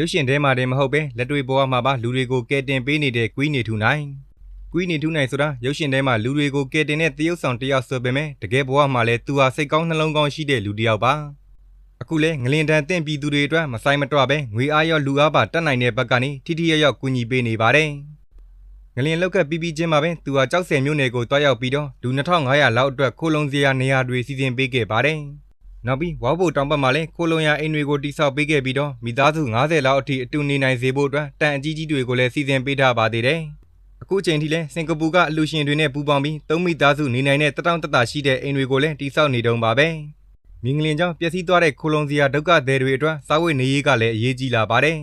ရုပ်ရှင်ထဲမှာတည်းမဟုတ်ပဲလက်တွေ့ဘဝမှာပါလူတွေကိုကယ်တင်ပေးနေတဲ့ကွီးနေထူနိုင်ကွီးနေထူနိုင်ဆိုတာရုပ်ရှင်ထဲမှာလူတွေကိုကယ်တင်တဲ့တရုပ်ဆောင်တစ်ယောက်ဆိုပေမဲ့တကယ်ဘဝမှာလည်းသူဟာစိတ်ကောင်းနှလုံးကောင်းရှိတဲ့လူတစ်ယောက်ပါအခုလဲငလင်တန်တင့်ပြည်သူတွေအတွက်မဆိုင်မတော့ပဲငွေအားရောလူအားပါတတ်နိုင်တဲ့ဘက်ကနေထိထိရောက်ရောက်ကူညီပေးနေပါတယ်ငလင်လောက်ကပြီးပြီးချင်းမှာပဲသူဟာကြောက်စဲမြို့နယ်ကိုတွားရောက်ပြီးတော့လူ2500လောက်အတွက်ခိုးလုံစရာနေရာတွေစီစဉ်ပေးခဲ့ပါတယ် နောက်ပြီးဝါဘိုတောင်ဘက်မှာလည်းခိုးလုံရအိမ်တွေကိုတိစောက်ပေးခဲ့ပြီးတော့မိသားစု90လောက်အထိအတူနေနိုင်စေဖို့အတွက်တန်အကြီးကြီးတွေကိုလည်းစီစဉ်ပေးထားပါသေးတယ်အခုချိန်ထိလဲစင်ကာပူကအလူရှင်တွေနဲ့ပူးပေါင်းပြီးသုံးမိသားစုနေနိုင်တဲ့တတောင်တတရှိတဲ့အိမ်တွေကိုလည်းတိစောက်နေတုံးပါပဲမြင်းကလင်ကြောင့်ပျက်စီးသွားတဲ့ခိုလုံစရာဒုက္ခသည်တွေအတွက်စားဝတ်နေရေးကလည်းအရေးကြီးလာပါတယ်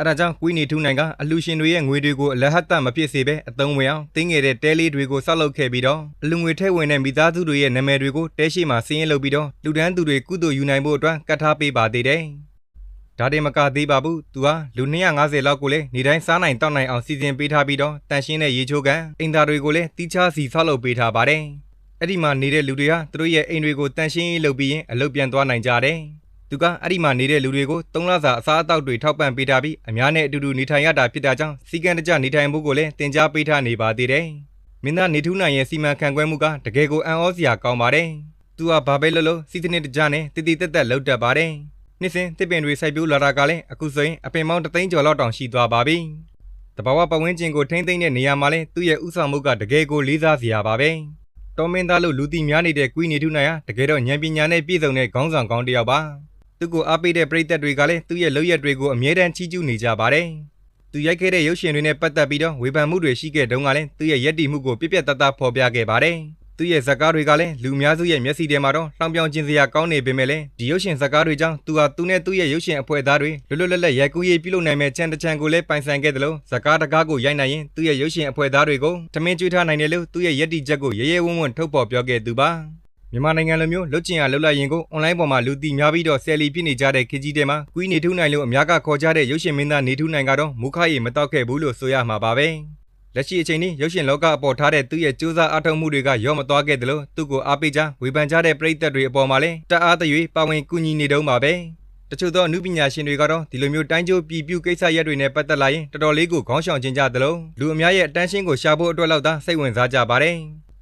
အဲဒါကြောင့်ကွီးနေထူးနိုင်ကအလူရှင်တွေရဲ့ငွေတွေကိုအလဟတ်တမဖြစ်စေဘဲအသုံးဝင်အောင်တင်းငယ်တဲ့တဲလေးတွေကိုဆောက်လုပ်ခဲ့ပြီးတော့အလူငွေထဲဝင်တဲ့မိသားစုတွေရဲ့နာမည်တွေကိုတဲရှိမှစင်းရင်လုပ်ပြီးတော့လူဒန်းသူတွေကုသိုလ်ယူနိုင်ဖို့အတွက်ကတ်ထားပေးပါသေးတယ်။ဒါတင်မကသေးပါဘူး။သူဟာလူ250လောက်ကိုလည်းနေတိုင်းစားနိုင်တောက်နိုင်အောင်စီစဉ်ပေးထားပြီးတော့တန်ရှင်းတဲ့ရေချိုးကန်အင်တာတွေကိုလည်းတီးခြားစီဆောက်လုပ်ပေးထားပါတယ်။အဲ့ဒီမှာနေတဲ့လူတွေဟာသူတို့ရဲ့အိမ်တွေကိုတန်ရှင်းရေးလုပ်ပြီးရင်အလုပ်ပြန်သွားနိုင်ကြတယ်။ သူကအဲ့ဒီမှာနေတဲ့လူတွေကို၃လစာအစားအသောက်တွေထောက်ပံ့ပေးထားပြီးအများနဲ့အတူတူနေထိုင်ရတာဖြစ်တာကြောင့်စီကံတကြနေထိုင်ဖို့ကိုလည်းတင် जा ပေးထားနေပါသေးတယ်။မင်းသားနေထူးနိုင်ရဲ့စီမံခန့်ခွဲမှုကတကယ်ကိုအံ့ဩစရာကောင်းပါတယ်။သူကဘာပဲလုပ်လို့စီစနစ်တကြနဲ့တည်တည်တက်တက်လုပ်တတ်ပါတယ်။နှစ်စဉ်တစ်ပင်တွေစိုက်ပျိုးလာတာကလည်းအခုဆိုရင်အပင်ပေါင်းတသိန်းကျော်လောက်တောင်ရှိသွားပါပြီ။တဘာဝပတ်ဝန်းကျင်ကိုထိမ့်သိမ့်တဲ့နေရာမှာလည်းသူ့ရဲ့ဥဆောင်မှုကတကယ်ကိုလေးစားစရာပါပဲ။တော်မင်းသားလို့လူတီများနေတဲ့ကွီးနေထူးနိုင်ဟာတကယ်တော့ဉာဏ်ပညာနဲ့ပြည့်စုံတဲ့ခေါင်းဆောင်ကောင်းတစ်ယောက်ပါ။ သူ့ကိုအားပေးတဲ့ပရိသတ်တွေကလည်းသူ့ရဲ့လုပ်ရက်တွေကိုအမြဲတမ်းချီးကျူးနေကြပါတယ်။သူရိုက်ခဲ့တဲ့ရုပ်ရှင်တွေနဲ့ပတ်သက်ပြီးတော့ဝေဖန်မှုတွေရှိခဲ့တုန်းကလည်းသူ့ရဲ့ယက်တီမှုကိုပြက်ပြက်တတ်တတ်ဖော်ပြခဲ့ပါတယ်။သူ့ရဲ့ဇာတ်ကားတွေကလည်းလူအများစုရဲ့မျက်စိထဲမှာတော့လှောင်ပြောင်ခြင်းစရာကောင်းနေပေမဲ့လည်းဒီရုပ်ရှင်ဇာတ်ကားတွေကြောင့်သူဟာသူနဲ့သူ့ရဲ့ရုပ်ရှင်အဖွဲ့သားတွေလွတ်လွတ်လပ်လပ်ရိုက်ကူးရေးပြုလုပ်နိုင်မဲ့ချန်တချန်ကိုလည်းပိုင်ဆိုင်ခဲ့တယ်လို့ဇာတ်ကားတကားကိုရိုက်နိုင်ရင်သူ့ရဲ့ရုပ်ရှင်အဖွဲ့သားတွေကိုထမင်းကျွေးထားနိုင်တယ်လို့သူ့ရဲ့ယက်တီချက်ကိုရဲရဲဝံ့ဝံ့ထုတ်ဖော်ပြောခဲ့သူပါ။ မြန်မာနိုင်ငံလိုမျိုးလွတ်ကျင်ရလွတ်လပ်ရင်ကိုအွန်လိုင်းပေါ်မှာလူသိများပြီးတော့ဆယ်လီဖြစ်နေကြတဲ့ခေတ်ကြီးတဲမှာကွီးနေထူးနိုင်လို့အများကခေါ်ကြတဲ့ရုပ်ရှင်မင်းသားနေထူးနိုင်ကတော့မူခရီမတောက်ခဲ့ဘူးလို့ဆိုရမှာပါပဲလက်ရှိအချိန်นี้ရုပ်ရှင်လောကအပေါ်ထားတဲ့သူ့ရဲ့စူးစမ်းအားထုတ်မှုတွေကရော့မသွားခဲ့တယ်လို့သူ့ကိုအားပေးကြဝေဖန်ကြတဲ့ပရိသတ်တွေအပေါ်မှာလည်းတအားတရွေပါဝင်ကူညီနေတုံးပါပဲတချို့သောအမှုပညာရှင်တွေကတော့ဒီလိုမျိုးတိုင်းကျိုးပြည်ပြကိစ္စရပ်တွေနဲ့ပတ်သက်လာရင်တော်တော်လေးကိုခေါင်းဆောင်ခြင်းကြသလိုလူအများရဲ့အတန်းရှင်းကိုရှာဖို့အတွက်လောက်သာစိတ်ဝင်စားကြပါတယ်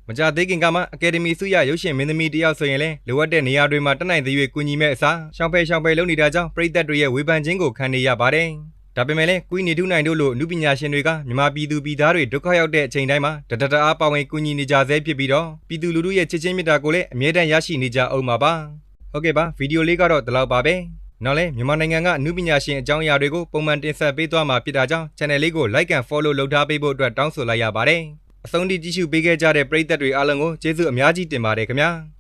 မကြသေးခင်ကမှအကယ်ဒမီစုရရုပ်ရှင်မင်းသမီးတယောက်ဆိုရင်လည်းလိုအပ်တဲ့နေရာတွေမှာတက်နိုင်သေး၍ကူညီမဲ့အစားရှောင်ဖယ်ရှောင်ဖယ်လုပ်နေတာကြောင့်ပြည်သက်တွေရဲ့ဝေဖန်ခြင်းကိုခံနေရပါတယ်။ဒါပေမဲ့လည်းကွီးနေထူးနိုင်တို့လိုအမှုပညာရှင်တွေကမြန်မာပြည်သူပြည်သားတွေဒုက္ခရောက်တဲ့အချိန်တိုင်းမှာတတတအားပါဝင်ကူညီနေကြဆဲဖြစ်ပြီးတော့ပြည်သူလူထုရဲ့ချစ်ချင်းမေတ္တာကိုလည်းအမြဲတမ်းရရှိနေကြအောင်ပါပါ။ဟုတ်ကဲ့ပါဗီဒီယိုလေးကတော့ဒီလောက်ပါပဲ။နောက်လဲမြန်မာနိုင်ငံကအမှုပညာရှင်အကြောင်းအရာတွေကိုပုံမှန်တင်ဆက်ပေးသွားမှာဖြစ်တာကြောင့် channel လေးကို like and follow လုပ်ထားပေးဖို့အတွက်တောင်းဆိုလိုက်ရပါတယ်။ အဆုံးထိကြည့်ရှုပေးခဲ့ကြတဲ့ပရိသတ်တွေအားလုံးကိုကျေးဇူးအများကြီးတင်ပါတယ်ခင်ဗျာ။